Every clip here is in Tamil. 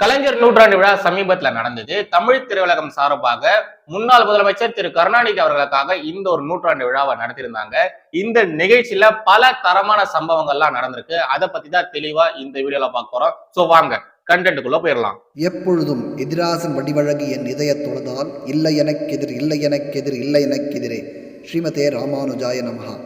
கலைஞர் நூற்றாண்டு விழா சமீபத்தில் நடந்தது. தமிழ் திரையுலகம் சார்பாக முன்னாள் முதலமைச்சர் திரு கருணாநிதி அவர்களுக்காக இந்த ஒரு நூற்றாண்டு விழாவை நடத்தியிருந்தாங்க. இந்த நிகழ்ச்சியில பல தரமான சம்பவங்கள்லாம் நடந்திருக்கு. அதை பத்தி தான் தெளிவா இந்த வீடியோல பார்க்க போறோம். ஸோ வாங்க கண்டென்ட்டுக்குள்ள போயிடலாம். எப்பொழுதும் எதிராசன் வடிவழகு என் இதய தொழுதால் இல்லை எனக்கெதிர் இல்லை எனக்கெதிர் இல்லை எனக்கெதிரே ஸ்ரீமதே ராமானுஜாய நமகா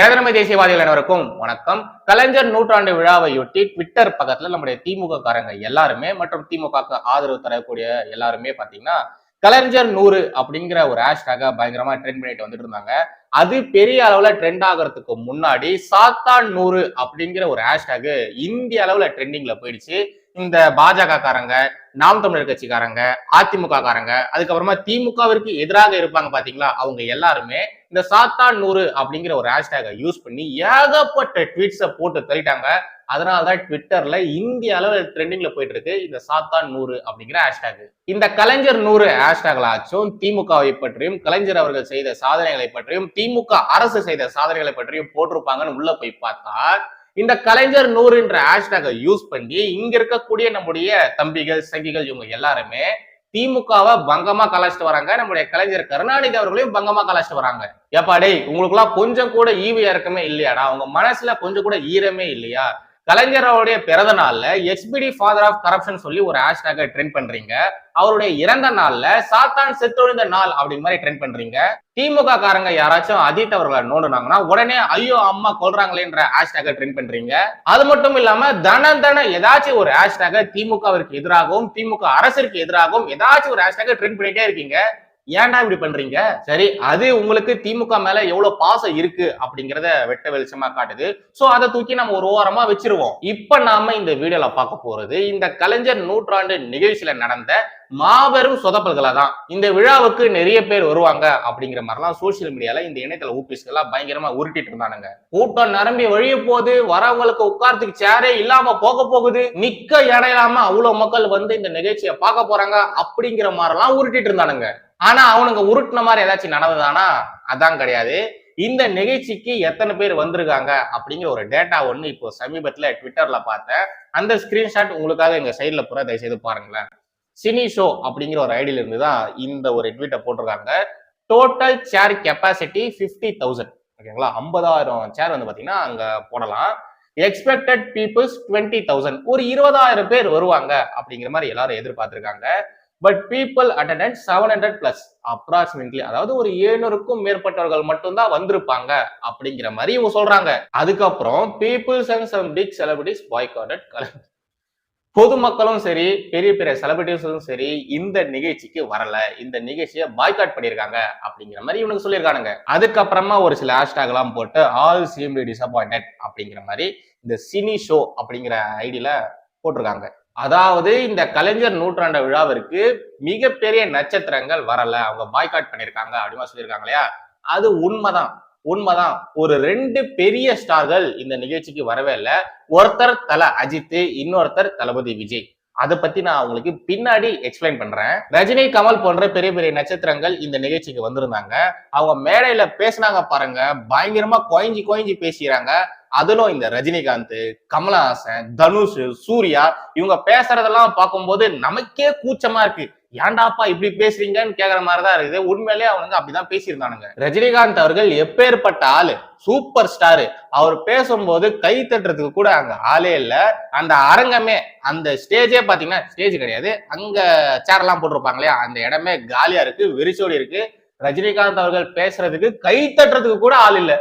ஏதனமை தேசியவாதிகள் அனைவருக்கும்? வணக்கம். கலைஞர் நூற்றாண்டு விழாவையொட்டி ட்விட்டர் பக்கத்துல நம்முடைய திமுக காரங்க எல்லாருமே மற்றும் திமுக ஆதரவு தரக்கூடிய எல்லாருமே பாத்தீங்கன்னா கலைஞர் நூறு அப்படிங்கிற ஒரு ஹேஷ்டாக பயங்கரமா ட்ரெண்ட் பண்ணிட்டு வந்துட்டு இருந்தாங்க. அது பெரிய அளவுல ட்ரெண்ட் ஆகிறதுக்கு முன்னாடி சாத்தான் நூறு அப்படிங்கிற ஒரு ஹேஷ்டாக் இந்திய அளவுல ட்ரெண்டிங்ல போயிடுச்சு. இந்த பாஜக காரங்க நாம் தமிழர் கட்சிக்காரங்க அதிமுக காரங்க அதுக்கப்புறமா திமுகவிற்கு எதிராக இருப்பாங்க பாத்தீங்களா? அவங்க எல்லாருமே இந்த சாத்தான் நூறு அப்படிங்கிற ஒரு ஹேஷ்டேகை யூஸ் பண்ணி ஏகப்பட்ட ட்வீட்ஸை போட்டு தள்ளிட்டாங்க. அதனாலதான் ட்விட்டர்ல இந்திய அளவில் ட்ரெண்டிங்ல போயிட்டு இருக்கு இந்த சாத்தான் நூறு அப்படிங்கிற ஹேஷ்டேக் இந்த கலைஞர் நூறு ஹேஷ்டேகளாச்சும் திமுகவை பற்றியும் கலைஞர் அவர்கள் செய்த சாதனைகளை பற்றியும் திமுக அரசு செய்த சாதனைகளை பற்றியும் போட்டிருப்பாங்கன்னு உள்ள போய் பார்த்தா இந்த கலைஞர் நூறுன்ற ஹேஷ்டேகை யூஸ் பண்ணி இங்க இருக்கக்கூடிய நம்முடைய தம்பிகள் சங்கிகள் இவங்க எல்லாருமே திமுகவை பங்கமா கலாச்சிட்டு வராங்க. நம்முடைய கலைஞர் கருணாநிதி அவர்களையும் பங்கமா கலாச்சிட்டு வராங்க. ஏப்பா டேய் உங்களுக்குலாம் கொஞ்சம் கூட ஈவு இறக்கமே இல்லையாடா? உங்க மனசுல கொஞ்சம் கூட ஈரமே இல்லையா? கலைஞரோடைய பிறந்த நாள்ல எஸ்பிடி ஃபாதர் ஆஃப் கரப்ஷன் சொல்லி ஒரு ஹேஷ்டேக ட்ரெண்ட் பண்றீங்க. அவருடைய இறந்த நாள்ல சாத்தான் செத்தொழிந்த நாள் அப்படிங்கிற மாதிரி ட்ரெண்ட் பண்றீங்க. திமுக காரங்க யாராச்சும் அஜித் அவர்களை நோண்டுனாங்கன்னா உடனே ஐயோ அம்மா கொள்றாங்களேன்ற ஹேஷ்டேக ட்ரெண்ட் பண்றீங்க. அது மட்டும் இல்லாம தன தன ஏதாச்சும் ஒரு ஹேஷ்டேக திமுகவிற்கு எதிராகவும் திமுக அரசிற்கு எதிராகவும் ஏதாச்சும் ஒரு ஹேஷ்டேக ட்ரெண்ட் பண்ணிட்டே இருக்கீங்க. ஏன்டா இப்படி பண்றீங்க? சரி அது உங்களுக்கு திமுக மேல எவ்வளவு பாசம் இருக்கு அப்படிங்கறத வெட்ட வெளிச்சமா காட்டுது. சோ அதை தூக்கி நம்ம ஒரு ஓரமா வச்சிருவோம். இப்ப நாம இந்த வீடியோல பார்க்க போறது இந்த கலைஞர் நூற்றாண்டு நிகழ்ச்சியில நடந்த மாபெரும் சொதப்பல்களை தான் இந்த விழாவுக்கு நிறைய பேர் வருவாங்க அப்படிங்கிற மாதிரிலாம் சோசியல் மீடியால இந்த இணையதள ஊபிஸ்கெல்லாம் பயங்கரமா உருட்டிட்டு இருந்தானுங்க. கூட்டம் நிரம்பி வழிய போது வரவங்களுக்கு உட்கார்த்துக்கு சேரே இல்லாம போக போகுது. நிக்க இடையிலாம அவ்வளவு மக்கள் வந்து இந்த நிகழ்ச்சியை பார்க்க போறாங்க அப்படிங்கிற மாதிரிலாம் உருட்டிட்டு இருந்தானுங்க. ஆனா அவனுங்க உருட்டின மாதிரி ஏதாச்சும் நடந்ததானா? அதான் கிடையாது. இந்த நிகழ்ச்சிக்கு எத்தனை பேர் வந்திருக்காங்க அப்படிங்கிற ஒரு டேட்டா ஒண்ணு இப்போ சமீபத்துல ட்விட்டர்ல பார்த்தேன். அந்த ஸ்கிரீன்ஷாட் உங்களுக்காக எங்க சைட்ல பூரா தயவு செய்து பாருங்களேன். சினி ஷோ அப்படிங்கிற ஒரு ஐடியில இருந்து தான் இந்த ஒரு ட்வீட்டை போட்டிருக்காங்க. Total chair capacity fifty thousand ஓகேங்களா? ஐம்பதாயிரம் சேர் வந்து பாத்தீங்கன்னா அங்க போடலாம். எக்ஸ்பெக்டட் பீப்புள்ஸ் டுவெண்ட்டி தௌசண்ட் ஒரு இருபதாயிரம் பேர் வருவாங்க அப்படிங்கிற மாதிரி எல்லாரும் எதிர்பார்த்திருக்காங்க. But people attendance seven hundred plus approximately அதாவது ஒரு ஏழுநூறுக்கும் மேற்பட்டவர்கள் மட்டும்தான் வந்திருப்பாங்க அப்படிங்கிற மாதிரி இவங்க சொல்றாங்க. அதுக்கப்புறம் peoples and some big celebrities boycotted பொதுமக்களும் சரி பெரிய பெரிய செலிபிரிட்டிஸும் சரி இந்த நிகழ்ச்சிக்கு வரல இந்த நிகழ்ச்சியை பாய்காட் பண்ணியிருக்காங்க அப்படிங்கிற மாதிரி இவனுக்கு சொல்லியிருக்கானுங்க. அதுக்கப்புறமா ஒரு சில ஹேஷ்டாக் எல்லாம் போட்டு ஆல் சிஎம்பி டிசப்பாயிண்டட் அப்படிங்கிற மாதிரி இந்த சினி ஷோ அப்படிங்கிற ஐடியில போட்டிருக்காங்க. அதாவது இந்த கலைஞர் நூற்றாண்டு விழாவிற்கு மிகப்பெரிய நட்சத்திரங்கள் வரல. அவங்க பாய்காட் பண்ணியிருக்காங்க அப்படின்னு சொல்லியிருக்காங்க இல்லையா? அது உண்மைதான். உண்மைதான். ஒரு ரெண்டு பெரிய ஸ்டார்கள் இந்த நிகழ்ச்சிக்கு வரவே இல்லை. ஒருத்தர் தல அஜித் இன்னொருத்தர் தளபதி விஜய். அதை பத்தி நான் உங்களுக்கு பின்னாடி எக்ஸ்பிளைன் பண்றேன். ரஜினி கமல் போன்ற பெரிய பெரிய நட்சத்திரங்கள் இந்த நிகழ்ச்சிக்கு வந்திருந்தாங்க. அவங்க மேடையில பேசினாங்க பாருங்க. பயங்கரமா கொயஞ்சி கொயஞ்சி பேசிக்கிறாங்க. அதிலும் இந்த ரஜினிகாந்த் கமலஹாசன் தனுஷ் சூர்யா இவங்க பேசுறதெல்லாம் பார்க்கும்போது நமக்கே கூச்சமா இருக்கு. ஏன்டாப்பா இப்படி பேசுறீங்கன்னு கேக்குற மாதிரிதான் இருக்குது. உண்மையிலேயே அவனுங்க அப்படிதான் பேசியிருந்தானுங்க. ரஜினிகாந்த் அவர்கள் எப்பேற்பட்ட ஆளு சூப்பர் ஸ்டாரு. அவர் பேசும்போது கை தட்டுறதுக்கு கூட அங்க ஆளே இல்ல. அந்த அரங்கமே அந்த ஸ்டேஜே பாத்தீங்கன்னா ஸ்டேஜ் கிடையாது. அங்க சேர்லாம் போட்டிருப்பாங்களே போட்டிருப்பாங்க இல்லையா? அந்த இடமே காலியா இருக்கு வெறிச்சோடி இருக்கு. ரஜினிகாந்த் அவர்கள் பேசுறதுக்கு கை தட்டுறதுக்கு கூட ஆள் இல்ல.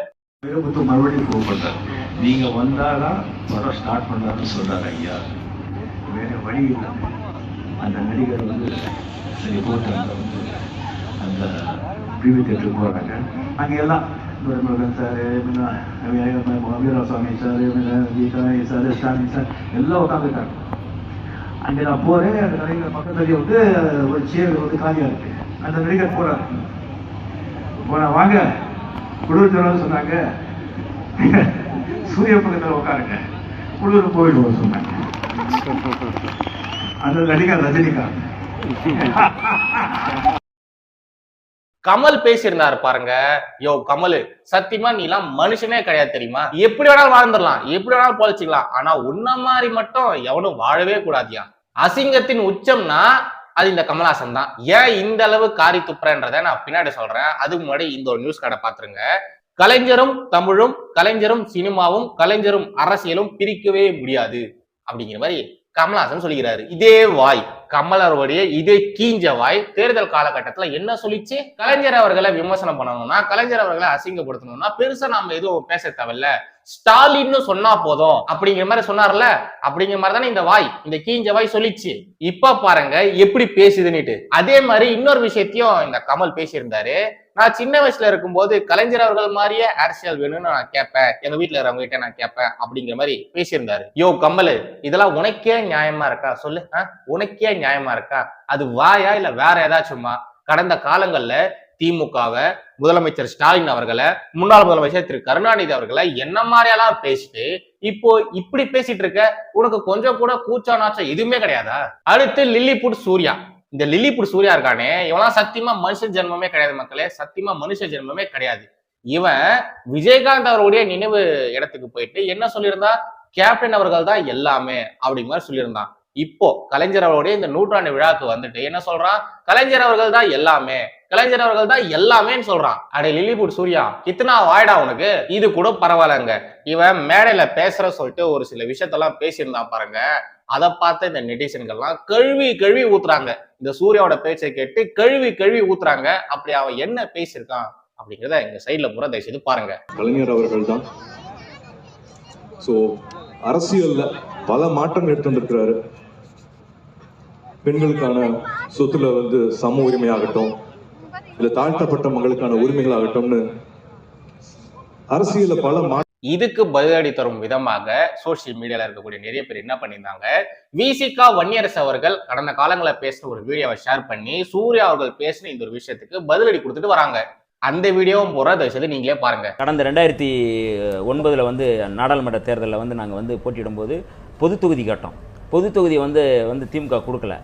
மறுபடியும் நீங்கள் நீங்க வந்தாதான் வர ஸ்டார்ட் பண்ணாருன்னு சொல்றாரு ஐயா. வேறு வழி இல்லை. அந்த நடிகர் வந்து சரி போட்டு அங்க வந்து அந்த பிவி தேட்டருக்கு போறாங்க அங்க எல்லாம் Duraimurugan sir Veeraswamy sir Ganesh sir Stalin sir எல்லாம் உட்காந்துருக்காங்க அங்கே நான் போகிறேன் அந்த நடிகர் பக்கத்துலேயே வந்து ஒரு சேர் வந்து காலியா இருக்குது அந்த நடிகர் போறாரு. போனா வாங்க குளிர் சொன்னாங்க. சூரிய பக்கத்தில் உட்காருங்க. உள்ளூர் போயிடுவோம் சொன்னாங்க. அந்த நடிகா ரஜினிகாந்த். கமல் பேசியிருந்தாரு பாருங்க. யோ கமல் சத்தியமா நீ எல்லாம் மனுஷனே கிடையாது தெரியுமா? எப்படி வேணாலும் வாழ்ந்துடலாம் எப்படி வேணாலும் பொழைச்சிக்கலாம். ஆனா உன்ன மாதிரி மட்டும் எவனும் வாழவே கூடாதியா? அசிங்கத்தின் உச்சம்னா அது இந்த கமலாசன் தான். ஏன் இந்த அளவு காரி துப்புறன்றத நான் பின்னாடி சொல்றேன். அதுக்கு முன்னாடி இந்த ஒரு நியூஸ் கார்டை பாத்துருங்க கலைஞரும் தமிழும் கலைஞரும் சினிமாவும் கலைஞரும் அரசியலும் பிரிக்கவே முடியாது. அப்படிங்கிற மாதிரி கமல்ஹாசன் சொல்லிக்கிறாரு. இதே வாய். கமலருடைய இதே கீஞ்ச வாய் தேர்தல் காலகட்டத்துல என்ன சொல்லிச்சு? கலைஞர் அவர்களை விமர்சனம் பண்ணணும்னா கலைஞர் அவர்களை அசிங்கப்படுத்தணும்னா பெருசா நாம எதுவும் பேச தேவையில்ல. ஸ்டாலின்னு சொன்னா போதும் அப்படிங்கிற மாதிரி சொன்னார்ல? அப்படிங்கிற மாதிரி தானே இந்த வாய் இந்த கீஞ்ச வாய் சொல்லிச்சு. இப்ப பாருங்க எப்படி பேசுதுன்னுட்டு. அதே மாதிரி இன்னொரு விஷயத்தையும் இந்த கமல் பேசியிருந்தாரு. நான் சின்ன வயசுல இருக்கும்போது கலைஞர் அவர்கள் மாதிரியே அரசியல் வேணும்னு நான் கேட்பேன். எங்க வீட்டுல இருக்கிறவங்க கிட்ட நான் கேட்பேன் அப்படிங்கிற மாதிரி பேசியிருந்தாரு. யோ கமல் இதெல்லாம் உனக்கே நியாயமா இருக்கா? சொல்லு ஆ? உனக்கே நியாயமா இருக்கா? அது வாயா இல்ல வேற ஏதாச்சும்மா கடந்த காலங்கள்ல திமுகவை முதலமைச்சர் ஸ்டாலின் அவர்களை முன்னாள் முதலமைச்சர் திரு. கருணாநிதி அவர்களை என்ன மாதிரியெல்லாம் பேசிட்டு இப்போ இப்படி பேசிட்டு இருக்க? உனக்கு கொஞ்சம் கூட கூச்சா நாச்சம் எதுவுமே கிடையாதா? அடுத்து லில்லிபுட் சூர்யா. இந்த லில்லிபுட் சூர்யா இருக்கானே இவனா சத்தியமா மனுஷ ஜென்மமே கிடையாது மக்களே. சத்தியமா மனுஷ ஜென்மமே கிடையாது. இவன் விஜயகாந்த் அவருடைய நினைவு இடத்துக்கு போயிட்டு என்ன சொல்லியிருந்தா? கேப்டன் அவர்கள் தான் எல்லாமே அப்படிங்கிற மாதிரி சொல்லியிருந்தான். இப்போ கலைஞர் அவருடைய இந்த நூற்றாண்டு விழாக்கு வந்துட்டு என்ன சொல்றான்? கலைஞர் அவர்கள் தான் எல்லாமே. கலைஞர் அவர்கள் தான் எல்லாமேன்னு சொல்றான். அடே லிலிபுட் சூர்யா இத்தனா வாய்டா உனக்கு? இது கூட பரவாயில்லங்க. இவன் மேடையில பேசுற சொல்லிட்டு ஒரு சில விஷயத்தெல்லாம் பேசியிருந்தான் பாருங்க. அதை பார்த்து இந்த நெட்டிசன்கள்லாம் கழுவி கழுவி ஊத்துறாங்க. இந்த சூர்யாவோட பேச்சை கேட்டு கழுவி கழுவி ஊத்துறாங்க. அப்படி அவன் என்ன பேசியிருக்கான் அப்படிங்கிறத எங்க சைட்ல பூரா தயவு செய்து பாருங்க. கலைஞர் அவர்கள் தான். ஸோ அரசியல்ல பல மாற்றங்கள் எடுத்து வந்திருக்கிறாரு. பெண்களுக்கான சொத்துல வந்து சம உரிமையாகட்டும் இல்ல தாழ்த்தப்பட்ட மக்களுக்கான உரிமைகளாகட்டும்னு அரசியல்ல பல மா இதுக்கு பதிலடி தரும் விதமாக சோசியல் மீடியால இருக்கக்கூடிய நிறைய பேர் என்ன பண்ணியிருந்தாங்க? விசிகா வன்னியரசு அவர்கள் கடந்த காலங்களில் பேசின ஒரு வீடியோவை ஷேர் பண்ணி சூர்யா அவர்கள் பேசின இந்த ஒரு விஷயத்துக்கு பதிலடி கொடுத்துட்டு வராங்க. அந்த வீடியோவும் போற தயவு செய்து நீங்களே பாருங்க. கடந்த ரெண்டாயிரத்தி ஒன்பதில் வந்து நாடாளுமன்ற தேர்தலில் வந்து நாங்கள் வந்து போட்டியிடும்போது பொது தொகுதி கேட்டோம். பொது தொகுதி வந்து வந்து திமுக கொடுக்கல.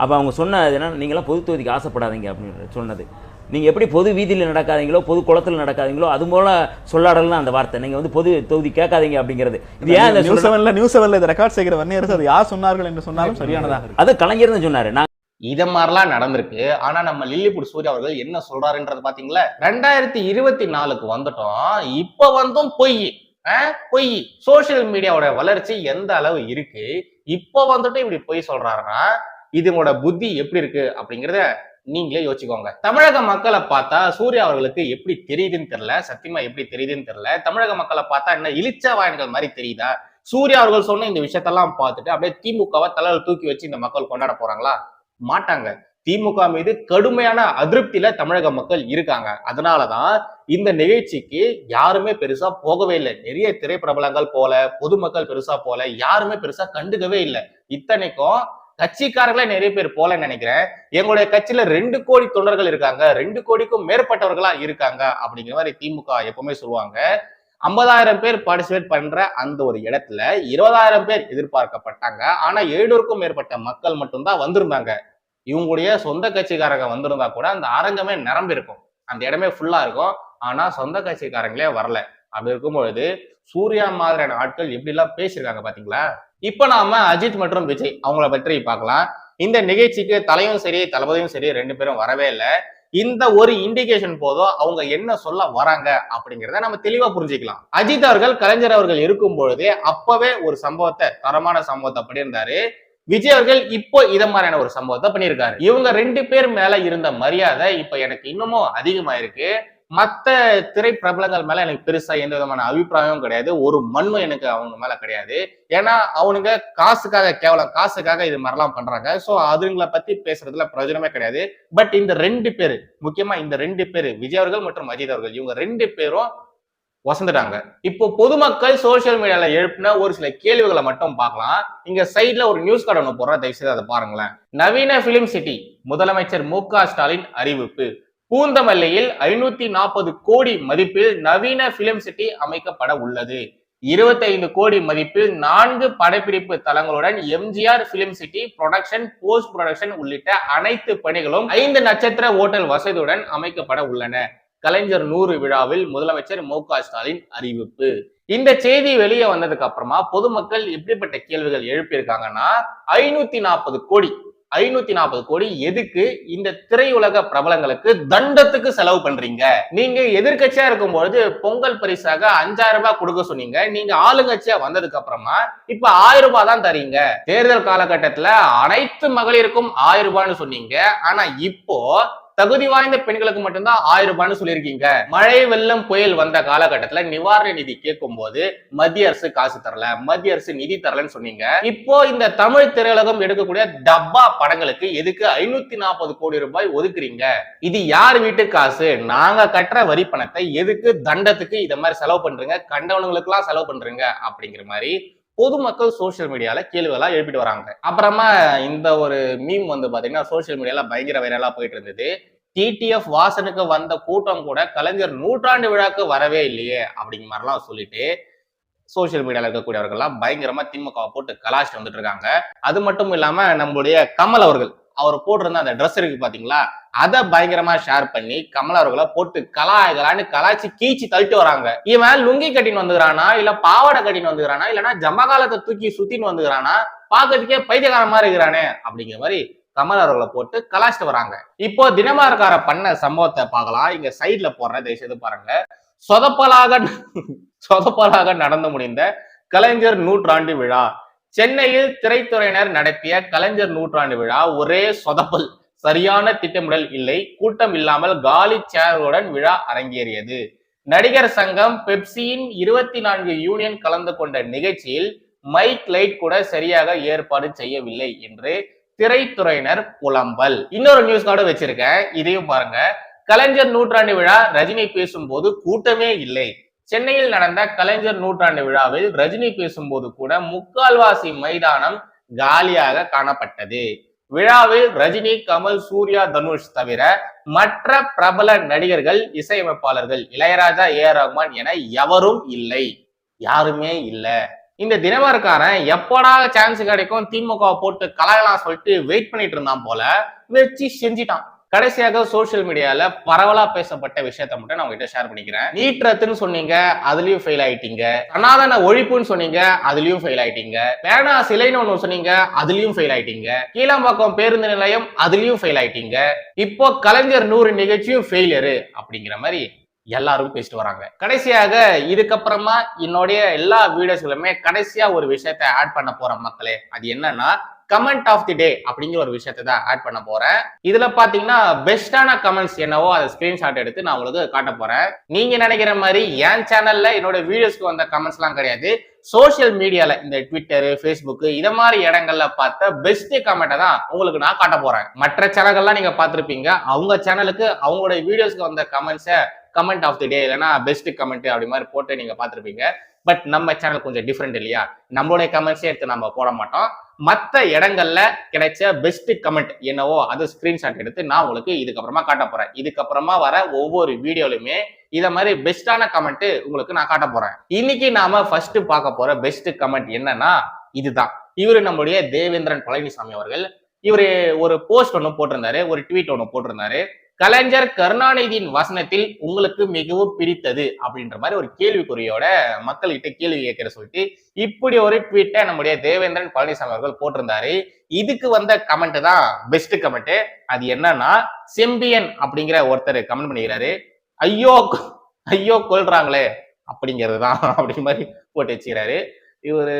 அப்போ அவங்க சொன்னது என்ன நீங்களாம் பொது தொகுதிக்கு ஆசைப்படாதீங்க அப்படின்னு சொன்னது. நீங்கள் எப்படி பொது வீதியில் நடக்காதீங்களோ பொது குளத்தில் நடக்காதீங்களோ அது போல சொல்லாடலாம் அந்த வார்த்தை. நீங்கள் வந்து பொது தொகுதி கேட்காதீங்க அப்படிங்கிறது. இது ஏன் நியூஸ் செவன்ல நியூஸ் செவன்ல இதை ரெக்கார்ட் செய்கிற வன்னியரசு அது யார் சொன்னார்கள் என்று சொன்னாலும் சரியானதாக இருக்கு அது கலைஞர் தான் சொன்னார். நான் இத மாதிரிலாம் நடந்திருக்கு. ஆனா நம்ம லில்லிபுட் சூர்யா அவர்கள் என்ன சொல்றாருன்றது பாத்தீங்களா? ரெண்டாயிரத்தி இருபத்தி நாலுக்கு வந்துட்டோம். இப்ப வந்தும் பொய். ஆஹ் பொய். சோசியல் மீடியாவோட வளர்ச்சி எந்த அளவு இருக்கு? இப்ப வந்துட்டு இப்படி பொய் சொல்றாருன்னா இதனோட புத்தி எப்படி இருக்கு அப்படிங்கிறத நீங்களே யோசிச்சுக்கோங்க. தமிழக மக்களை பார்த்தா சூர்யா அவர்களுக்கு எப்படி தெரியுதுன்னு தெரியல சத்தியமா எப்படி தெரியுதுன்னு தெரியல தமிழக மக்களை பார்த்தா என்ன இழிச்ச வாயன்கள் மாதிரி தெரியுதா? சூர்யா அவர்கள் சொன்ன இந்த விஷயத்தெல்லாம் பார்த்துட்டு அப்படியே திமுகவை தலைவர் தூக்கி வச்சு இந்த மக்கள் கொண்டாட போறாங்களா? மாட்டாங்க. திமுக மீது கடுமையான அதிருப்தியில தமிழக மக்கள் இருக்காங்க. அதனாலதான் இந்த நிகழ்ச்சிக்கு யாருமே பெருசா போகவே இல்லை. நிறைய திரைப்பிரபலங்கள் போல பொதுமக்கள் பெருசா போல யாருமே பெருசா கண்டுக்கவே இல்லை. இத்தனைக்கும் கட்சிக்காரர்களே நிறைய பேர் போலன்னு நினைக்கிறேன். எங்களுடைய கட்சியில ரெண்டு கோடி தொண்டர்கள் இருக்காங்க. ரெண்டு கோடிக்கும் மேற்பட்டவர்களா இருக்காங்க அப்படிங்கிற மாதிரி திமுக எப்பவுமே சொல்லுவாங்க. ஐம்பதாயிரம் பேர் பார்ட்டிசிபேட் பண்ற அந்த ஒரு இடத்துல இருபதாயிரம் பேர் எதிர்பார்க்கப்பட்டாங்க. ஆனா எழுநூறுக்கும் மேற்பட்ட மக்கள் மட்டும்தான் வந்திருந்தாங்க. இவங்களுடைய சொந்த கட்சிக்காரங்க வந்திருந்தா கூட அந்த அரங்கமே நிரம்பி இருக்கும் அந்த இடமே ஃபுல்லா இருக்கும். ஆனா சொந்த கட்சிக்காரங்களே வரல. அப்படி இருக்கும் பொழுது சூர்யா மாதிரியான ஆட்கள் எப்படி எல்லாம் பேசியிருக்காங்க பாத்தீங்களா? இப்ப நாம அஜித் மற்றும் விஜய் அவங்கள பற்றி பார்க்கலாம். இந்த நிகழ்ச்சிக்கு தலையும் சரி தளபதியும் சரி ரெண்டு பேரும் வரவே இல்லை. இந்த ஒரு இண்டிகேஷன் போதும் அவங்க என்ன சொல்ல வராங்க அப்படிங்கிறத நம்ம தெளிவா புரிஞ்சுக்கலாம். அஜித் அவர்கள் கலைஞர் அவர்கள் இருக்கும் பொழுதே அப்பவே ஒரு சம்பவத்தை தரமான சம்பவத்தை பண்ணியிருந்தாரு. விஜய் அவர்கள் இப்போ இத மாதிரியான ஒரு சம்பவத்தை பண்ணியிருக்காரு. இவங்க ரெண்டு பேர் மேல இருந்த மரியாதை இப்ப எனக்கு இன்னமும் அதிகமாயிருக்கு. மற்ற திரை பிரபலங்கள் மேல எனக்கு பெருசா எந்த விதமான அபிப்பிராயமும் கிடையாது. ஒரு மண்ணும் எனக்கு அவங்க மேல கிடையாது. ஏன்னா அவனுங்க காசுக்காக கேவலம் காசுக்காக இது மாதிரிலாம் பண்றாங்க. ஸோ அதுங்களை பத்தி பேசுறதுல பிரயோஜனமே கிடையாது. பட் இந்த ரெண்டு பேரு முக்கியமா இந்த ரெண்டு பேரு விஜய் அவர்கள் மற்றும் அஜித் அவர்கள் இவங்க ரெண்டு பேரும் வசந்துட்டாங்க. இப்போ பொதுமக்கள் சோசியல் மீடியால எழுப்பின ஒரு சில கேள்விகளை மட்டும் பார்க்கலாம். இங்க சைட்ல ஒரு நியூஸ் கார்டு ஒன்று போடுற தயவு செய்து அதை பாருங்களேன். நவீன பிலிம் சிட்டி முதலமைச்சர் மு ஸ்டாலின் அறிவிப்பு. பூந்தமல்லியில் ஐநூத்தி நாற்பது கோடி மதிப்பில் நவீன பிலிம் சிட்டி அமைக்கப்பட உள்ளது. 25 கோடி மதிப்பில் நான்கு படப்பிடிப்பு தளங்களுடன் MGR film city production post production உள்ளிட்ட அனைத்து பணிகளும் ஐந்து நட்சத்திர ஓட்டல் வசதியுடன் அமைக்கப்பட உள்ளன. கலைஞர் நூறு விழாவில் முதலமைச்சர் மு க ஸ்டாலின் அறிவிப்பு. இந்த செய்தி வெளியே வந்ததுக்கு அப்புறமா பொதுமக்கள் எப்படிப்பட்ட கேள்விகள் எழுப்பியிருக்காங்கன்னா ஐநூத்தி நாற்பது கோடி ஐநூத்தி நாற்பது கோடி. எதுக்கு? இந்த திரையுலக பிரபலங்களுக்கு தண்டத்துக்கு செலவு பண்றீங்க. நீங்க எதிர்க்கட்சியா இருக்கும்பொழுது பொங்கல் பரிசாக அஞ்சாயிரம் ரூபாய் கொடுக்க சொன்னீங்க. நீங்க ஆளுங்கட்சியா வந்ததுக்கு அப்புறமா இப்ப ஆயிரம் ரூபாய் தான் தரீங்க. தேர்தல் காலகட்டத்துல அனைத்து மகளிருக்கும் ஆயிரம் ரூபாய்னு சொன்னீங்க. ஆனா இப்போ தகுதி வாய்ந்த பெண்களுக்கு மட்டும்தான் ஆயிரம் ரூபாய்னு சொல்லியிருக்கீங்க. மழை வெள்ளம் புயல் வந்த காலகட்டத்துல நிவாரண நிதி கேட்கும் போது மத்திய அரசு காசு தரல மத்திய அரசு நிதி தரலன்னு சொன்னீங்க. இப்போ இந்த தமிழ் திரையுலகம் எடுக்கக்கூடிய டப்பா படங்களுக்கு எதுக்கு ஐநூத்தி நாற்பது கோடி ரூபாய் ஒதுக்குறீங்க? இது யார் வீட்டு காசு? நாங்க கட்டுற வரி பணத்தை எதுக்கு தண்டத்துக்கு இத மாதிரி செலவு பண்றீங்க? கண்டவனுங்களுக்கு எல்லாம் செலவு பண்றீங்க? அப்படிங்கிற மாதிரி பொதுமக்கள் சோஷியல் மீடியால கேள்விகளா எழுப்பிட்டு வராங்க. அப்புறமா இந்த ஒரு மீம் வந்து பாத்தீங்கன்னா சோஷியல் மீடியால பயங்கர வைரலா போயிட்டு இருந்தது. டிடிஎஃப் வாசனுக்கு வந்த கூட்டம் கூட கலைஞர் நூற்றாண்டு விழாக்கு வரவே இல்லையே அப்படிங்கிற மாதிரிலாம் சொல்லிட்டு சோஷியல் மீடியால இருக்கக்கூடியவர்கள்லாம் பயங்கரமா திமுக போட்டு கலாச்சிட்டு வந்துட்டு இருக்காங்க. அது மட்டும் இல்லாம நம்மளுடைய கமல் அவர்கள் அவர் போட்டிருந்த அந்த ட்ரெஸ் இருக்கு பாத்தீங்களா? அதை பயங்கரமா ஷேர் பண்ணி கமல் அவர்களை போட்டு கலாய்களான்னு கலாய்ச்சி கீச்சி தள்ளிட்டு வராங்க. இவன் லுங்கி கட்டின்னு வந்துக்கிறானா? இல்ல பாவாடை கட்டின்னு வந்துக்கிறானா? இல்லைன்னா ஜமகாலத்தை தூக்கி சுத்தின்னு வந்துக்கிறானா? பாக்கிறதுக்கே பைத்தியகாரமா மாதிரி இருக்கிறானே அப்படிங்கிற மாதிரி கமல் அவர்களை போட்டு கலாச்சிட்டு வராங்க. இப்போ தினமார்கார பண்ண சம்பவத்தை பார்க்கலாம். இங்க சைட்ல போடுற தயவுசெய்து பாருங்க. சொதப்பலாக சொதப்பலாக நடந்து முடிந்த கலைஞர் நூற்றாண்டு விழா. சென்னையில் திரைத்துறையினர் நடத்திய கலைஞர் நூற்றாண்டு விழா ஒரே சொதப்பல். சரியான திட்டமிடல் இல்லை கூட்டம் இல்லாமல் காலி சேர்களுடன் விழா அரங்கேறியது. நடிகர் சங்கம் பெப்சியின் இருபத்தி நான்கு யூனியன் கலந்து கொண்ட நிகழ்ச்சியில் மைக் லைட் கூட சரியாக ஏற்பாடு செய்யவில்லை என்று திரைத்துறையினர் புலம்பல். இன்னொரு நியூஸ் கார்டு வச்சிருக்கேன் இதையும் பாருங்க. கலைஞர் நூற்றாண்டு விழா ரஜினி பேசும்போது கூட்டமே இல்லை. சென்னையில் நடந்த கலைஞர் நூற்றாண்டு விழாவில் ரஜினி பேசும்போது கூட முக்கால்வாசி மைதானம் காலியாக காணப்பட்டது. விழாவில் ரஜினி கமல் சூர்யா தனுஷ் தவிர மற்ற பிரபல நடிகர்கள் இசையமைப்பாளர்கள் இளையராஜா ஏ ஆர் ரஹ்மான் என எவரும் இல்லை. யாருமே இல்லை. இந்த தினமரக்காரன் எப்படா சான்ஸ் கிடைக்கும் திமுக போட்டு கலாயலாம் சொல்லிட்டு வெயிட் பண்ணிட்டு இருந்தான் போல வச்சு செஞ்சிட்டான். கடைசியாக சோஷியல் மீடியால பரவலா பேசப்பட்ட விஷயத்த மட்டும் நான் உங்ககிட்ட ஷேர் பண்ணிக்கிறேன். நீட் ரத்துன்னு சொன்னீங்க அதுலயும் ஃபெயில் ஆயிட்டீங்க. சனாதன ஒழிப்புன்னு சொன்னீங்க அதுலயும் ஃபெயில் ஆயிட்டீங்க. பேனா சிலைன்னு ஒண்ணு சொன்னீங்க அதுலயும் ஃபெயில் ஆயிட்டீங்க. கீழாம்பாக்கம் பேருந்து நிலையம் அதுலயும் ஃபெயில் ஆயிட்டீங்க. இப்போ கலைஞர் நூறு நிகழ்ச்சியும் ஃபெயிலியரு அப்படிங்கிற மாதிரி எல்லாரும் பேசிட்டு வராங்க. கடைசியாக இதுக்கப்புறமா என்னுடைய எல்லா வீடியோஸ்களுமே கடைசியா ஒரு விஷயத்த ஆட் பண்ண போற மக்களே அது என்னன்னா கமெண்ட் ஆஃப் தி டே அப்படிங்கிற ஒரு விஷயத்தை தான் ஆட் பண்ண போறேன். இதுல பாத்தீங்கன்னா பெஸ்டான கமெண்ட்ஸ் என்னவோ அதை ஸ்கிரீன்ஷாட் எடுத்து நான் உங்களுக்கு காட்ட போறேன். நீங்க நினைக்கிற மாதிரி என் சேனல்ல என்னோட வீடியோஸ்க்கு வந்த கமெண்ட்ஸ் எல்லாம் கிடையாது. சோஷியல் மீடியால இந்த ட்விட்டரு ஃபேஸ்புக்கு இத மாதிரி இடங்கள்ல பார்த்த பெஸ்ட் கமெண்ட்டை தான் உங்களுக்கு நான் காட்ட போறேன். மற்ற சேனல்கள்லாம் நீங்க பார்த்துருப்பீங்க. அவங்க சேனலுக்கு அவங்களோட வீடியோஸ்க்கு வந்த கமெண்ட்ஸை கமெண்ட் ஆஃப் தி டே இல்லைன்னா பெஸ்ட் கமெண்ட் அப்படி மாதிரி போட்டு நீங்க பார்த்துருப்பீங்க. பட் நம்ம சேனல் கொஞ்சம் டிஃப்ரெண்ட் இல்லையா? நம்மளுடைய கமெண்ட்ஸே எடுத்து நம்ம போட மாட்டோம். மற்ற இடங்கள்ல கிடைச்ச பெஸ்ட் கமெண்ட் என்னவோ அது ஸ்கிரீன்ஷாட் எடுத்து நான் உங்களுக்கு இதுக்கப்புறமா காட்ட போறேன். இதுக்கப்புறமா வர ஒவ்வொரு வீடியோலையுமே இத மாதிரி பெஸ்டான கமெண்ட் உங்களுக்கு நான் காட்ட போறேன். இன்னைக்கு நாம ஃபர்ஸ்ட் பார்க்க போற பெஸ்ட் கமெண்ட் என்னன்னா இதுதான். இவரு நம்முடைய தேவேந்திரன் பழனிசாமி அவர்கள் இவரு ஒரு போஸ்ட் ஒன்று போட்டிருந்தாரு ஒரு ட்வீட் ஒன்று போட்டிருந்தாரு. கலைஞர் கருணாநிதியின் வசனத்தில் உங்களுக்கு மிகவும் பிடித்தது அப்படின்ற மாதிரி ஒரு கேள்விக்குறியோட மக்கள்கிட்ட கேள்வி கேட்கிற சொல்லிட்டு இப்படி ஒரு ட்வீட்டை நம்முடைய தேவேந்திரன் பழனிசாமி அவர்கள் போட்டிருந்தாரு. இதுக்கு வந்த கமெண்ட் தான் பெஸ்ட் கமெண்ட் அது என்னன்னா செம்பியன் அப்படிங்கிற ஒருத்தர் கமெண்ட் பண்ணிக்கிறாரு. ஐயோ ஐயோ கொள்றாங்களே அப்படிங்கிறது தான் அப்படிங்கிற மாதிரி போட்டு வச்சுக்கிறாரு. இவர்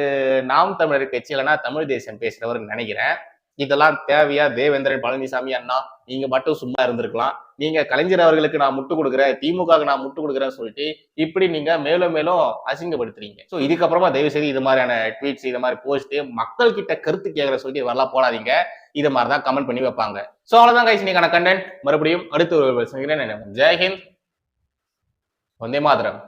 நாம் தமிழர் கட்சி இல்லைன்னா தமிழ் தேசம் பேசுறவர் நினைக்கிறேன். இதெல்லாம் தேவையா? தேவேந்திரன் பழனிசாமி அண்ணா நீங்க மட்டும் சும்மா இருந்திருக்கலாம். நீங்க கலைஞர் அவர்களுக்கு நான் முட்டு கொடுக்குறேன் திமுகவுக்கு நான் முட்டு கொடுக்குறேன்னு சொல்லிட்டு இப்படி நீங்க மேலும் மேலும் அசிங்கப்படுத்துறீங்க. ஸோ இதுக்கப்புறமா தயவு செய்து இது மாதிரியான ட்வீட்ஸ் இது மாதிரி போஸ்ட் மக்கள் கிட்ட கருத்து கேட்கற சொல்லிட்டு வரலாம் போடாதீங்க. இது மாதிரி தான் கமெண்ட் பண்ணி வைப்பாங்க. ஸோ அவ்வளோதான் கைஸ் நீங்க கண்டென்ட் மறுபடியும் அடுத்து ஒரு சந்திக்கிறேன். ஜெயஹிந்த் வந்தே மாதிரம்.